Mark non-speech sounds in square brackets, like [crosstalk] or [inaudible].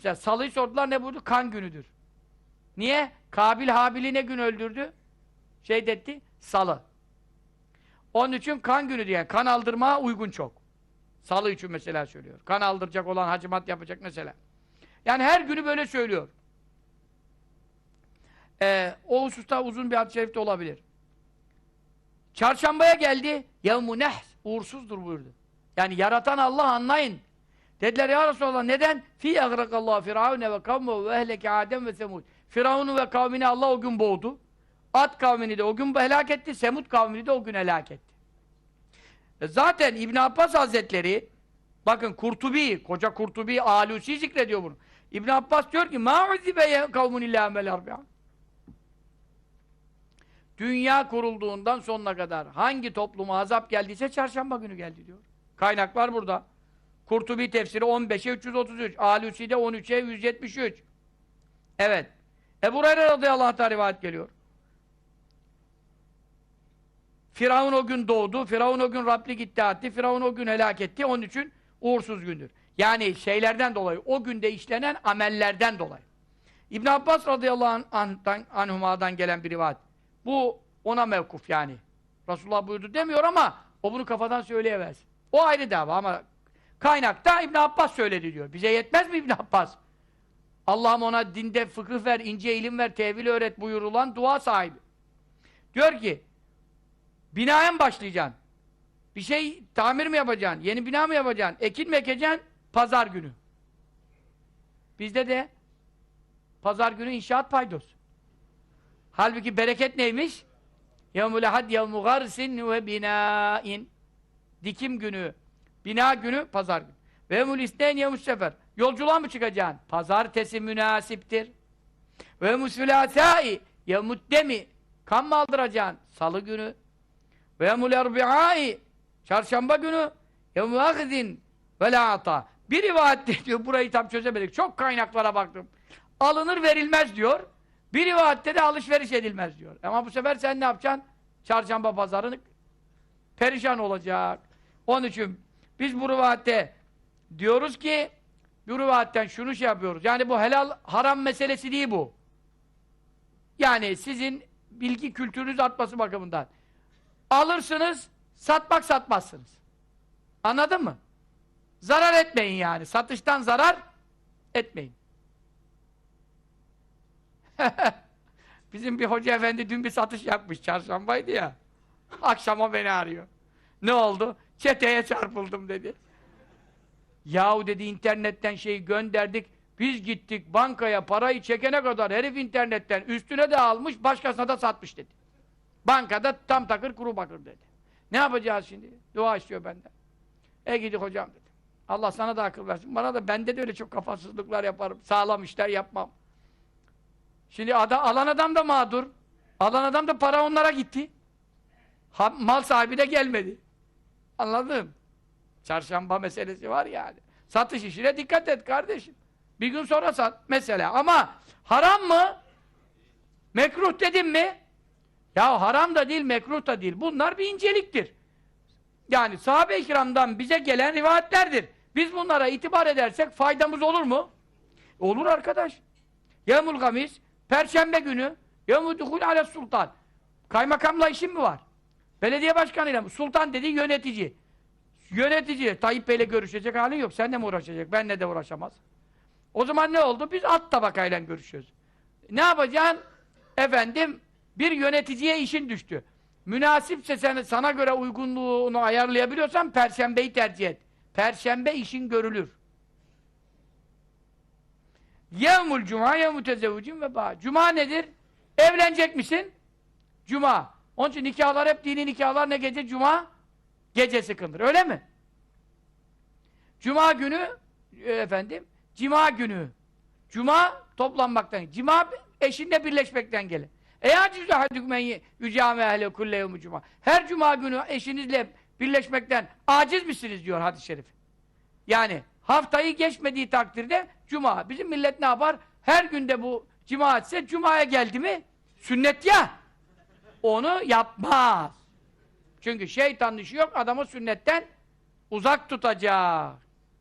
Mesela salıyı sordular ne buyurdu? Kan günüdür. Niye? Kabil Habil'i ne gün öldürdü? Şey detti, salı. Onun için kan günü diye kan aldırmaya uygun çok. Salı için mesela söylüyor. Kan aldıracak olan hacimat yapacak mesela. Yani her günü böyle söylüyor. Ee, o hususta uzun bir hadis-i şerif de olabilir. Çarşambaya geldi. Yevmu nehs. Uğursuzdur buyurdu. Yani yaratan Allah anlayın. Dediler ya Resulallah neden? Fi aghrakallahu firavune ve kavme ve ehleke Adem ve Semud. Firavun'u ve kavmini Allah o gün boğdu. Ad kavmini de o gün helak etti. Semud kavmini de o gün helak etti. E Zaten İbn Abbas Hazretleri bakın Kurtubi, koca Kurtubi Alusi zikrediyor bunu. İbn Abbas diyor ki ma uzibe kavmun illa amel. Dünya kurulduğundan sonuna kadar hangi topluma azap geldiyse çarşamba günü geldi diyor. Kaynaklar burada. Kurtubi tefsiri 15'e 333, Alusi'de 13'e 173. Evet. Ebu Hureyre radıyallahu anh'a rivayet geliyor. Firavun o gün doğdu, Firavun o gün Rablik iddia etti, Firavun o gün helak etti, onun için uğursuz gündür. Yani şeylerden dolayı, o günde işlenen amellerden dolayı. İbn Abbas radıyallahu anh'tan, anhuma'dan gelen bir rivayet. Bu ona mevkuf yani. Resulullah buyurdu demiyor ama o bunu kafadan söyleyemez. O ayrı dava ama kaynakta İbn Abbas söyledi diyor. Bize yetmez mi İbn Abbas? Allah'ım ona dinde fıkıh ver, ince ilim ver, tevil öğret buyurulan dua sahibi. Diyor ki binaya mı başlayacaksın? Bir şey tamir mi yapacaksın? Yeni bina mı yapacaksın? Ekin mi ekeceksin? Pazar günü. Bizde de pazar günü inşaat paydos. Halbuki bereket neymiş? يَوْمُ لَحَدْ يَوْمُ غَرْسٍ وَبِنَاءٍ Dikim günü, bina günü, pazar günü. Ve yevmül isneyn yevmüs sefer. Yolculuğa mı çıkacaksın? Pazartesi münasiptir. Ve yevmüs fülâsâi yevmüd demi. Kan mı aldıracaksın? Salı günü. Ve erbi'âi çarşamba günü. Yevmü ahzin ve la. Bir rivayette [laughs] diyor, burayı tam çözemedik. Çok kaynaklara baktım. Alınır verilmez diyor. Bir rivayette de alışveriş edilmez diyor. Ama bu sefer sen ne yapacaksın? Çarşamba pazarını perişan olacak. Onun için biz bu rivayette diyoruz ki bu rivayetten şunu şey yapıyoruz. Yani bu helal haram meselesi değil bu. Yani sizin bilgi kültürünüz artması bakımından. Alırsınız, satmak satmazsınız. Anladın mı? Zarar etmeyin yani. Satıştan zarar etmeyin. [laughs] Bizim bir hoca efendi dün bir satış yapmış. Çarşambaydı ya. Akşama beni arıyor. Ne oldu? Çeteye çarpıldım dedi. Yahu dedi internetten şeyi gönderdik. Biz gittik bankaya parayı çekene kadar herif internetten üstüne de almış başkasına da satmış dedi. Bankada tam takır kuru bakır dedi. Ne yapacağız şimdi? Dua istiyor benden. E gidi hocam dedi. Allah sana da akıl versin. Bana da bende de öyle çok kafasızlıklar yaparım. Sağlam işler yapmam. Şimdi adam, alan adam da mağdur. Alan adam da para onlara gitti. Ha, mal sahibi de gelmedi. Anladın? Çarşamba meselesi var yani. Satış işine dikkat et kardeşim. Bir gün sonra sat mesela. Ama haram mı? Mekruh dedim mi? Ya haram da değil, mekruh da değil. Bunlar bir inceliktir. Yani sahabe-i kiramdan bize gelen rivayetlerdir. Biz bunlara itibar edersek faydamız olur mu? Olur arkadaş. Yevmul gamis, perşembe günü, yevmul duhul ale sultan. Kaymakamla işin mi var? Belediye başkanıyla? Sultan dediği yönetici. Yönetici, Tayyip Bey'le görüşecek halin yok. Seninle mi uğraşacak? Benle de uğraşamaz. O zaman ne oldu? Biz alt tabakayla görüşüyoruz. Ne yapacaksın? Efendim, bir yöneticiye işin düştü. Münasipse sen, sana göre uygunluğunu ayarlayabiliyorsan Perşembeyi tercih et. Perşembe işin görülür. Yevmul cuma yevmü tezevvücün ve ba. Cuma nedir? Evlenecek misin? Cuma. Onun için nikahlar hep dini nikahlar ne gece? Cuma gecesi kılınır. Öyle mi? Cuma günü e, efendim cima günü. Cuma toplanmaktan. Cima eşinle birleşmekten gelir. Eğer cüzde hadükmen yücame ehle kulle cuma. Her cuma günü eşinizle birleşmekten aciz misiniz diyor hadis-i şerif. Yani haftayı geçmediği takdirde cuma. Bizim millet ne yapar? Her günde bu cuma etse cumaya geldi mi sünnet ya. Onu yapmaz. Çünkü şeytanın işi yok adamı sünnetten uzak tutacak.